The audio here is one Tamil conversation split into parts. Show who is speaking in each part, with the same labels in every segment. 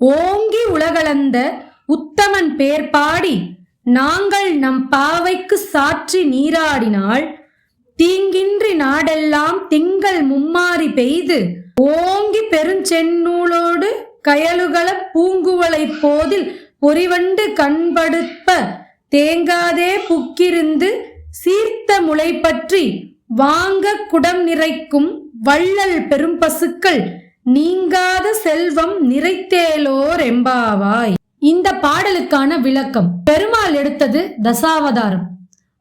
Speaker 1: ஓங்கி உலகளந்த உத்தமன் பேர் பாடி நாங்கள் நம் பாவைக்கு சாற்றி நீராடினால் தீங்கின்றி நாடெல்லாம் திங்கள் மும்மாறி பெய்து ஓங்கி பெருஞ்செந்நூலோடு கயலுகள பூங்குவளை போதில் பொறிவண்டு கண்படுப்ப தேங்காதே புக்கிருந்து சீர்த்த முளை பற்றி வாங்க குடம் நிறைக்கும் வள்ளல் பெரும் பசுக்கள் நீங்காத செல்வம் நிறைத்தேலோர் எம்பாவாய். இந்த பாடலுக்கான விளக்கம். பெருமாள் எடுத்தது தசாவதாரம்.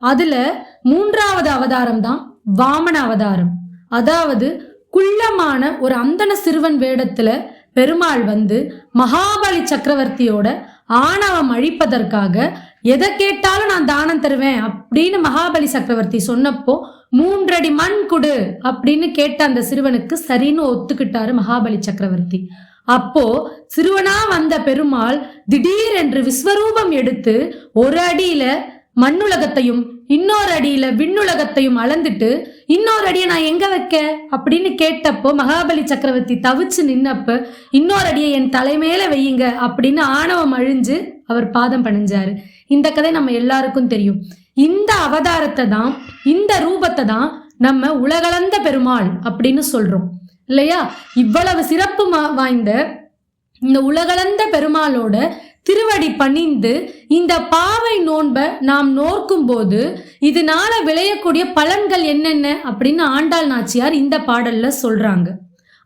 Speaker 1: அதுல மூன்றாவது அவதாரம் தான் வாமன அவதாரம். அதாவது குள்ளமான ஒரு அந்தன சிறுவன் வேடத்துல பெருமாள் வந்து மகாபலி சக்கரவர்த்தியோட ஆணவம் அழிப்பதற்காக எதை கேட்டாலும் நான் தானம் தருவேன் அப்படின்னு மகாபலி சக்கரவர்த்தி சொன்னப்போ மூன்றடி மண் கொடு அப்படின்னு கேட்ட அந்த சிறுவனுக்கு சரின்னு ஒத்துக்கிட்டாரு மகாபலி சக்கரவர்த்தி. அப்போ சிறுவனா வந்த பெருமாள் திடீரென்று விஸ்வரூபம் எடுத்து ஒரு அடியில மண்ணுலகத்தையும் இன்னொரு அடியில விண்ணுலகத்தையும் அளந்துட்டு இன்னொரு அடியை நான் எங்க வைக்க? அப்படின்னு கேட்டப்போ மகாபலி சக்கரவர்த்தி தவிச்சு நின்னப்ப இன்னொரு அடியை என் தலைமையில வையுங்க அப்படின்னு ஆணவம் அழிஞ்சு அவர் பாதம் பணிஞ்சாரு. இந்த கதை நம்ம எல்லாருக்கும் தெரியும். இந்த அவதாரத்தை தான் இந்த ரூபத்தை தான் நம்ம உலகளந்த பெருமாள் அப்படின்னு சொல்றோம். இல்லையா? இவ்வளவு சிறப்பு மா- வாய்ந்த இந்த உலகளந்த பெருமாளோட திருவடி பணிந்து இந்த பாவை நோன்பை நாம் நோக்கும் போது இதனால விளையக்கூடிய பலன்கள் என்னென்ன அப்படின்னு ஆண்டாள் நாச்சியார் இந்த பாடல்ல சொல்றாங்க.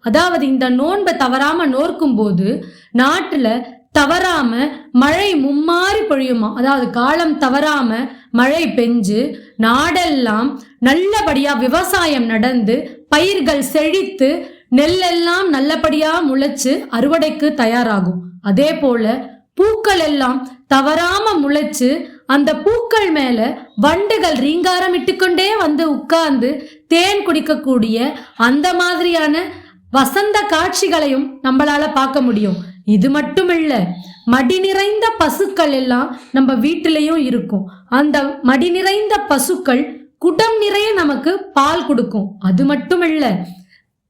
Speaker 1: அதாவது இந்த நோன்பை தவறாம நோக்கும் போது நாட்டுல தவறாம மழை மும்மாறி பொழியுமா அதாவது காலம் தவறாம மழை பெஞ்சு நாடெல்லாம் நல்லபடியா விவசாயம் நடந்து பயிர்கள் செழித்து நெல்லெல்லாம் நல்லபடியா முளைச்சு அறுவடைக்கு தயாராகும். அதே போல பூக்கள் எல்லாம் தவறாம முளைச்சு அந்த பூக்கள் மேல வண்டுகள் ரீங்காரம் இட்டுக்கொண்டே வந்து உட்கார்ந்து தேன் குடிக்கக்கூடிய அந்த மாதிரியான வசந்த காட்சிகளையும் நம்மளால பார்க்க முடியும். இது மட்டும் இல்ல மடி நிறைந்த பசுக்கள் எல்லாம் நம்ம வீட்டிலையும் இருக்கும். அந்த மடி நிறைந்த பசுக்கள் குடம் நிறைய நமக்கு பால் கொடுக்கும். அது மட்டும் இல்ல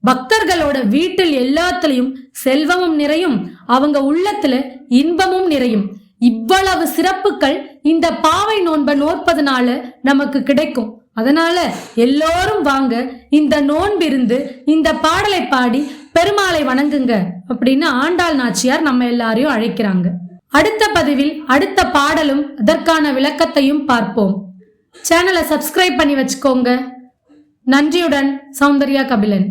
Speaker 1: பக்தர்களோட வீட்டில் எல்லாத்துலயும் செல்வமும் நிறையும் அவங்க உள்ளத்துல இன்பமும் நிறையும். இவ்வளவு சிறப்புகள் இந்த பாவை நோன்பை நோற்பதுனால நமக்கு கிடைக்கும். அதனால எல்லோரும் வாங்க இந்த நோன்பிருந்து இந்த பாடலை பாடி பெருமாளை வணங்குங்க அப்படின்னு ஆண்டாள் நாச்சியார் நம்ம எல்லாரையும் அழைக்கிறாங்க. அடுத்த பதிவில் அடுத்த பாடலும் அதற்கான விளக்கத்தையும் பார்ப்போம். சேனலை சப்ஸ்கிரைப் பண்ணி வச்சுக்கோங்க. நன்றியுடன் சௌந்தர்யா கபிலன்.